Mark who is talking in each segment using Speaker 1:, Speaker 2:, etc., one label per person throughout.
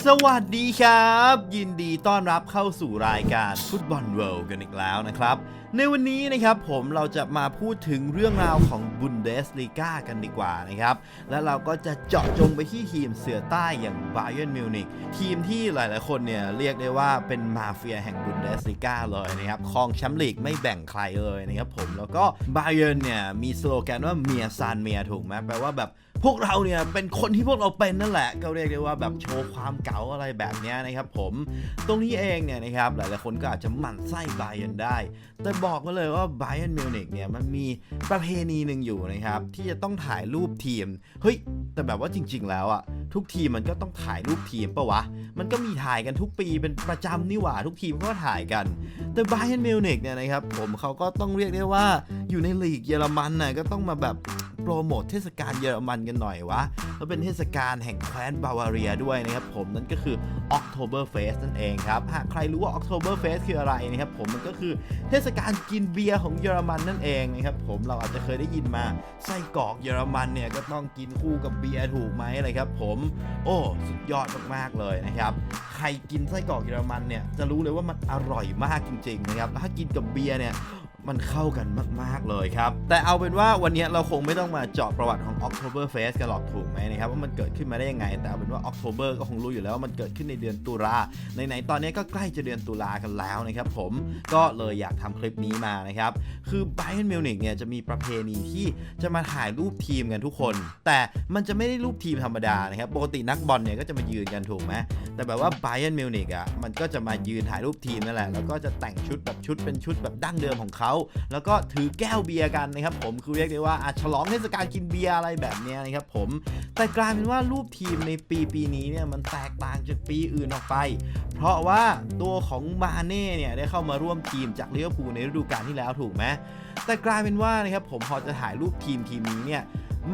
Speaker 1: สวัสดีครับ ยินดีต้อนรับเข้าสู่รายการฟุตบอลเวิลด์กันอีกแล้วนะครับ ในวันนี้นะครับผมเราจะมาพูดถึงเรื่องราวของบุนเดสลีกากันดีกว่านะครับ และเราก็จะเจาะจงไปที่ทีมเสือใต้อย่างบ a เ e r n นมิวนิกทีมที่หลายๆ คนเนี่ยเรียกได้ว่าเป็นมาเฟียแห่งบุนเดสลีกาเลยนะครับครองแชมป์ลีกไม่แบ่งใครเลยนะครับผมแล้วก็บ a เ e r n เนี่ยมีสโลแกนว่าเมียซานเมียถูกไหมแปลว่าแบบ พวกเราเนี่ยเป็นคนที่พวกเราเป็นนั่นแหละ ก็เรียกได้ว่าแบบโชว์ความเก๋าอะไรแบบนี้นะครับผมตรงนี้เองเนี่ยนะครับหลายๆคนก็อาจจะหมั่นไส้บาเยนได้ แต่บอกกันเลยว่าบาเยนมิวนิกเนี่ยมันมีประเพณีหนึ่งอยู่นะครับที่จะต้องถ่ายรูปทีมเฮ้ยแต่แบบว่าจริง ๆ แล้วอะทุกทีมมันก็ต้องถ่ายรูปทีมปะวะมันก็มีถ่ายกันทุกปีเป็นประจำนี่หว่าทุกทีมก็ถ่ายกันแต่บาเยนมิวนิกเนี่ยนะครับผมเขาก็ต้องเรียกได้ว่าอยู่ในลีกเยอรมันน่ะก็ต้องมาแบบ โปรโมทเทศกาลเยอรมันกันหน่อยวะแล้วเป็นเทศกาลแห่งแคว้นบาวาเรียด้วยนะครับผมนั่นก็คือ October Fest นั่นเองครับ หากใครรู้ว่า October Fest คืออะไรนะครับผมมันก็คือเทศกาลกินเบียร์ของเยอรมันนั่นเองนะครับผมเราอาจจะเคยได้ยินมาไส้กรอกเยอรมันเนี่ยก็ต้องกินคู่กับเบียร์ถูกไหมอะไรครับผม โอ้สุดยอดมากๆเลยนะครับใครกินไส้กรอกเยอรมันเนี่ยจะรู้เลยว่ามันอร่อยมากจริงๆนะครับถ้ากินกับเบียร์เนี่ย มันเข้ากันมาก ๆ เลยครับ แต่เอาเป็นว่าวันนี้เราคงไม่ต้องมาเจาะประวัติของ October Fest กันหรอกถูกไหมนะครับว่ามันเกิดขึ้นมาได้ยังไง แต่เอาเป็นว่า October ก็คงรู้อยู่แล้วว่ามันเกิดขึ้นในเดือนตุลาไหนๆตอนนี้ก็ใกล้จะเดือนตุลากันแล้วนะครับผมก็เลยอยากทำคลิปนี้มานะครับ คือ Bayern Munich เนี่ยจะมีประเพณีที่จะมาถ่ายรูปทีมกันทุกคน แต่มันจะไม่ได้รูปทีมธรรมดานะครับปกตินักบอลเนี่ยก็จะมายืนกันถูกไหมแต่แบบว่า Bayern Munich อะมันก็จะมายืนถ่ายรูปทีมนั่นแหละแล้วก็จะแต่งชุดแบบชุดเป็นชุดแบบดั้งเดิมของเขาแล้วก็ถือแก้วเบียร์กันนะครับผมคือเรียกได้ว่าฉลองเทศกาลกินเบียร์อะไรแบบนี้นะครับผมแต่กลายเป็นว่ารูปทีมในปีปีนี้เนี่ยมันแตกต่างจากปีอื่นออกไป เพราะว่าตัวของมาเน่เนี่ยได้เข้ามาร่วมทีมจากลิเวอร์พูลในฤดูกาลที่แล้วถูกไหมแต่กลายเป็นว่านะครับผมพอจะถ่ายรูปทีมทีมนี้เนี่ย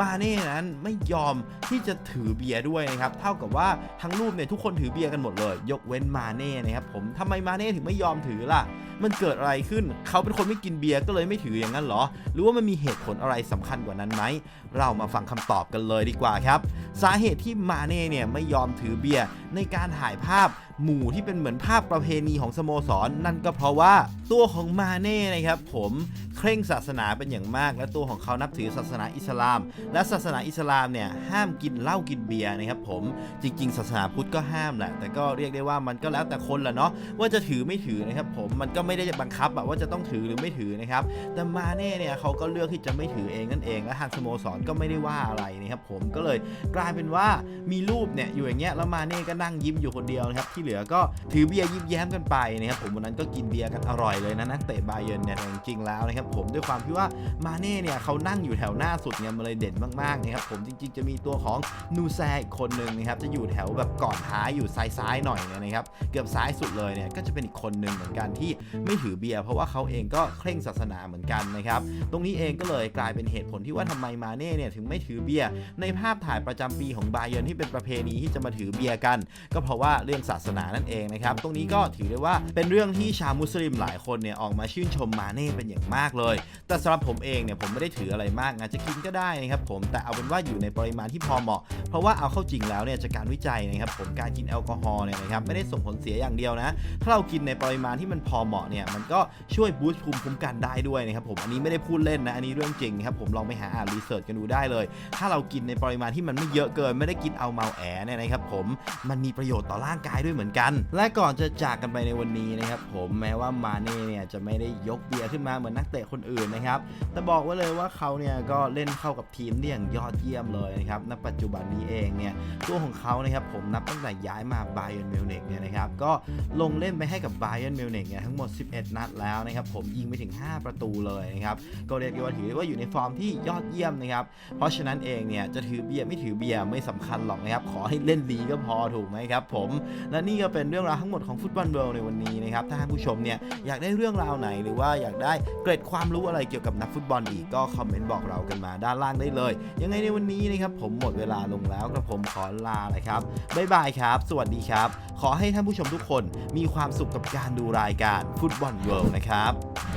Speaker 1: มาเน่นั้นไม่ยอมที่จะถือเบียร์ด้วยนะครับเท่ากับว่าทั้งรูปเนี่ยทุกคนถือเบียร์กันหมดเลย ยกเว้นมาเน่นะครับผมทำไมมาเน่ถึงไม่ยอมถือล่ะ มันเกิดอะไรขึ้น เขาเป็นคนไม่กินเบียร์ก็เลยไม่ถืออย่างนั้นเหรอ หรือว่ามันมีเหตุผลอะไรสำคัญกว่านั้นไหมเรามาฟังคำตอบกันเลยดีกว่าครับ สาเหตุที่มาเน่เนี่ยไม่ยอมถือเบียร์ในการถ่ายภาพ หมู่ที่เป็นเหมือนภาพประเพณีของสโมสรนั่นก็เพราะว่าตัวของมาเน่นะครับผมเคร่งศาสนาเป็นอย่างมาก และตัวของเขานับถือศาสนาอิสลาม และศาสนาอิสลามเนี่ยห้ามกินเหล้ากินเบียร์นะครับผมจริง ๆ ศาสนาพุทธก็ห้ามแหละแต่ก็เรียกได้ว่ามันก็แล้วแต่คนละเนาะว่าจะถือไม่ถือนะครับผมมันก็ไม่ได้บังคับอะว่าจะต้องถือหรือไม่ถือนะครับแต่มาเน่เนี่ยเขาก็เลือกที่จะไม่ถือเองนั่นเอง และทางสโมสรก็ไม่ได้ว่าอะไรนะครับผมก็เลยกลายเป็นว่ามีรูปเนี่ยอยู่อย่างเงี้ยแล้วมาเน่ก็นั่งยิ้มอยู่คนเดียวนะครับที่เหลือก็ถือเบียร์ยิ้มแย้มกันไปนะครับผมวันนั้นก็กินเบียร์กันอร่อยเลยนะนักเตะบาเยิร์นเนี่ยจริงๆแล้วนะครับผมด้วยความที่ว่ามาเน่เนี่ยเขานั่งอยู่แถวหน้าสุดเนี่ยมันเลยเด่นมากๆนะครับผมจริงๆจะมีตัวของนูแซอีกคนหนึ่งนะครับจะอยู่แถวแบบก่อนท้ายอยู่ซ้ายๆหน่อยนะครับเกือบซ้ายสุดเลยเนี่ยก็จะเป็นอีกคนหนึ่งเหมือนกันที่ไม่ถือเบียร์เพราะว่าเขาเองก็เคร่งศาสนาเหมือนกันนะครับตรงนี้เองก็เลยกลายเป็นเหตุผลที่ว่าทำไมมาเน่เนี่ยถึงไม่ถือเบียร์ในภาพถ่ายประจำปีของบาเยิร์นที่เป็นประเพณีที่จะมาถือเบียร์กัน ก็เพราะว่าเรื่องศาสนานั่นเองนะครับ ตรงนี้ก็ถือได้ว่าเป็นเรื่องที่ชาวมุสลิมหลายคนเนี่ยออกมาชื่นชมมาเน่เป็นอย่างมากเลย แต่สำหรับผมเองเนี่ยผมไม่ได้ถืออะไรมากอาจจะกินก็ได้นะครับผมแต่เอาเป็นว่าอยู่ในปริมาณที่พอเหมาะ เพราะว่าเอาเข้าจริงแล้วเนี่ยจากการวิจัยนะครับผมการกินแอลกอฮอล์เนี่ยนะครับไม่ได้ส่งผลเสียอย่างเดียวนะ ถ้าเรากินในปริมาณที่มันพอเหมาะเนี่ยมันก็ช่วยบูสต์ภูมิคุ้มกันได้ด้วยนะครับผมอันนี้ไม่ได้พูดเล่นนะอันนี้เรื่องจริงครับผมลองไปหาอ่านรีเสิร์ชกันดูได้เลย ถ้าเรากินในปริมาณที่มันไม่เยอะเกิน ไม่ได้กินเอาเมาแอเนี่ยนะครับผมมันมีประโยชน์ต่อร่างกายด้วยเหมือนกัน และก่อนจะจากกันไปในวันนี้นะครับผมแม้ว่ามาเน่เนี่ยจะไม่ได้ยกเบียร์ขึ้นมาเหมือนนักเตะคนอื่นนะครับแต่บอกไว้เลยว่าเขาเนี่ยก็เล่นเข้ากับทีมได้อย่างยอดเยี่ยมเลยนะครับณปัจจุบันนี้เองเนี่ยตัวของเขานะครับผมนับตั้งแต่ย้ายมาไบเ e นมิวนิกเนี่ยนะครับก็ลงเล่นไปให้กับไบเ e นมิวนิกเนี่ยทั้งหมด 11 นัดแล้วนะครับผมยิงไปถึง 5 ประตูเลยนะครับก็เรียกได้ว่าถือว่าอยู่ในฟอร์มที่ยอดเยี่ยมนะครับเพราะฉะนั้นเองเนี่ยจะถือเบียร์ไม่ถือเบียร์ไม่สำคัญหรอกนะครับขอให้เล่นดีก็พอถูกไหมครับผมและนี่ก็เป็นเรื่องราวทั้งหมดของฟุตบอลเวิลด์ในวันนี้นะครับ ถ้าท่านผู้ชมเนี่ยอยากได้เรื่องราวไหนหรือว่าอยากได้เกร็ดความรู้อะไรเกี่ยวกับนักฟุตบอลอีกก็คอมเมนต์บอกเรากันมาด้านล่างได้เลย ยังไงในวันนี้นะครับผมหมดเวลาลงแล้วกระผมขอลาเลยครับบ๊ายบายครับ สวัสดีครับ ขอให้ท่านผู้ชมทุกคนมีความสุขกับการดูรายการฟุตบอลเวิลด์นะครับ